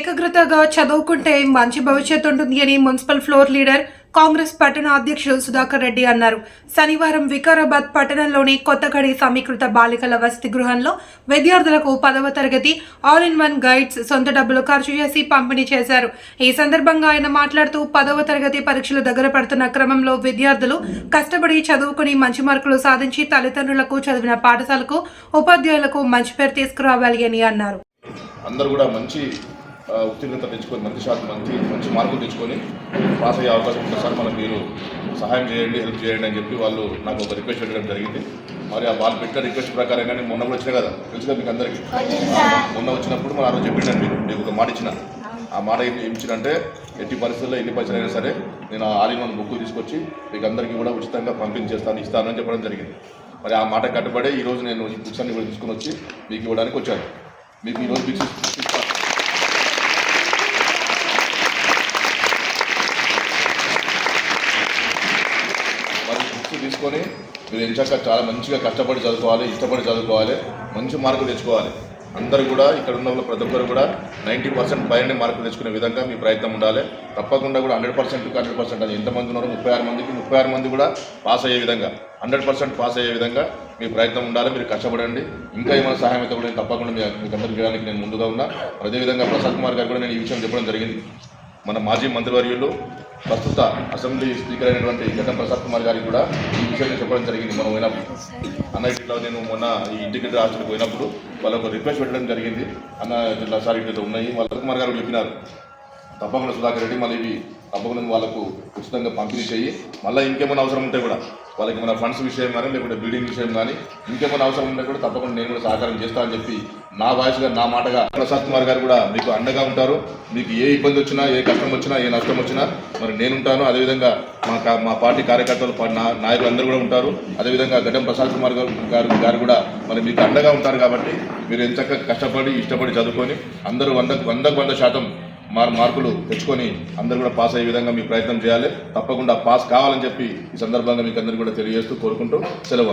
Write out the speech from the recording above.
ఏకాగ్రతగా చదువుకుంటే మంచి భవిష్యత్తు ఉంటుంది అని మున్సిపల్ ఫ్లోర్ లీడర్ కాంగ్రెస్ పట్టణ అధ్యక్షుడు సుధాకర్ రెడ్డి అన్నారు. శనివారం వికారాబాద్ పట్టణంలోని కొత్తగడి సమీకృత బాలికల వసతి గృహంలో విద్యార్థులకు పదవ తరగతి ఆల్ ఇన్ వన్ గైడ్స్ సొంత డబ్బులు ఖర్చు చేసి పంపిణీ చేశారు. ఈ సందర్భంగా ఆయన మాట్లాడుతూ పదవ తరగతి పరీక్షలు దగ్గర పడుతున్న క్రమంలో విద్యార్థులు కష్టపడి చదువుకుని మంచి మార్కులు సాధించి తల్లిదండ్రులకు చదివిన పాఠశాలకు ఉపాధ్యాయులకు మంచి పేరు తీసుకురావాలి అని అన్నారు. అందరూ కూడా మంచి ఉత్తీర్ణత తెచ్చుకొని మంచి శాతం మంచి మంచి మార్కులు తెచ్చుకొని పాస్ అయ్యే అవకాశం ఉంది సార్ మనం మీరు సహాయం చేయండి హెల్ప్ చేయండి అని చెప్పి వాళ్ళు నాకు ఒక రిక్వెస్ట్ పెట్టడం జరిగింది. మరి ఆ వాళ్ళు పెట్టిన రిక్వెస్ట్ ప్రకారంగానే మొన్న కూడా వచ్చిన కదా తెలుసు కదా మీకు అందరికీ? మొన్న వచ్చినప్పుడు మరి ఆ రోజు చెప్పిండండి మీకు ఒక మాట ఇచ్చిన. ఆ మాట ఏం ఇచ్చినంటే ఎట్టి పరిస్థితుల్లో ఎన్ని పైసలు అయినా సరే నేను ఆ ఆల్ ఇన్ వన్ బుక్ తీసుకొచ్చి మీకు అందరికీ కూడా ఉచితంగా పంపించేస్తాను ఇస్తాను అని చెప్పడం జరిగింది. మరి ఆ మాట కట్టుబడే ఈ రోజు నేను ఈ బుక్స్ అన్ని కూడా తీసుకొని వచ్చి మీకు ఇవ్వడానికి వచ్చాను. మీకు ఈరోజు బుక్స్ మరి బుక్స్ తీసుకొని మీరు ఎంచాక చాలా మంచిగా కష్టపడి చదువుకోవాలి ఇష్టపడి చదువుకోవాలి మంచి మార్కులు తెచ్చుకోవాలి. అందరూ కూడా ఇక్కడ ఉన్న వాళ్ళు ప్రతి ఒక్కరు కూడా నైంటీ పర్సెంట్ పైన మార్కులు తెచ్చుకునే విధంగా మీ ప్రయత్నం ఉండాలి. తప్పకుండా కూడా హండ్రెడ్ పర్సెంట్ హండ్రెడ్ పర్సెంట్ అది ఎంతమంది ఉన్నారో ముప్పై ఆరు మందికి ముప్పై ఆరు మంది కూడా పాస్ అయ్యే విధంగా హండ్రెడ్ పర్సెంట్ పాస్ అయ్యే విధంగా మీ ప్రయత్నం ఉండాలి. మీరు కష్టపడండి. ఇంకా ఏమైనా సహాయం అయితే కూడా నేను తప్పకుండా మీకు అందరికీ చేయడానికి నేను ముందుగా ఉన్నా. అదేవిధంగా ప్రసాద్ కుమార్ గారు కూడా నేను ఈ విషయం చెప్పడం జరిగింది. మన మాజీ మంత్రివర్యులు ప్రస్తుత అసెంబ్లీ స్పీకర్ అయినటువంటి గతం ప్రసాద్ కుమార్ గారికి కూడా ఈ విషయాన్ని చెప్పడం జరిగింది. మనం పోయినప్పుడు అన్న ఇట్లా నేను మొన్న ఈ ఇంటిగ్రేటెడ్ హాస్టల్కి పోయినప్పుడు వాళ్ళకు రిక్వెస్ట్ పెట్టడం జరిగింది. అన్న ఇట్లా సార్ ఇట్లా ఉన్నాయి. వాళ్ళ కుమార్ గారు చెప్పినారు. తప్పకుండా సుధాకర్ రెడ్డి మళ్ళీ ఇవి తప్పకుండా వాళ్ళకు ఉచితంగా పంపిణీ చేయి. మళ్ళీ ఇంకేమైనా అవసరం ఉంటే కూడా వాళ్ళకి ఏమైనా ఫండ్స్ విషయం కానీ లేకుంటే బిల్డింగ్ విషయం కానీ ఇంకేమైనా అవసరం ఉంటే కూడా తప్పకుండా నేను కూడా సహకారం చేస్తా అని చెప్పి నా వాయిస్గా నా మాటగా ప్రసాద్ కుమార్ గారు కూడా మీకు అండగా ఉంటారు. మీకు ఏ ఇబ్బంది వచ్చినా ఏ కష్టం వచ్చినా ఏ నష్టం వచ్చినా మరి నేనుంటాను అదేవిధంగా మా కా- మా పార్టీ కార్యకర్తలు నా నాయకులు అందరూ కూడా ఉంటారు. అదేవిధంగా గడ్డం ప్రసాద్ కుమార్ గారు గారు గారు కూడా మరి మీకు అండగా ఉంటారు కాబట్టి మీరు ఎంత కష్టపడి ఇష్టపడి చదువుకొని అందరూ వంద వందకు వంద శాతం మార్ మార్కులు తెచ్చుకొని అందరూ కూడా పాస్ అయ్యే విధంగా మీ ప్రయత్నం చేయాలి. తప్పకుండా పాస్ కావాలని చెప్పి ఈ సందర్భంగా మీకు అందరికీ కూడా తెలియజేస్తూ కోరుకుంటూ సెలవు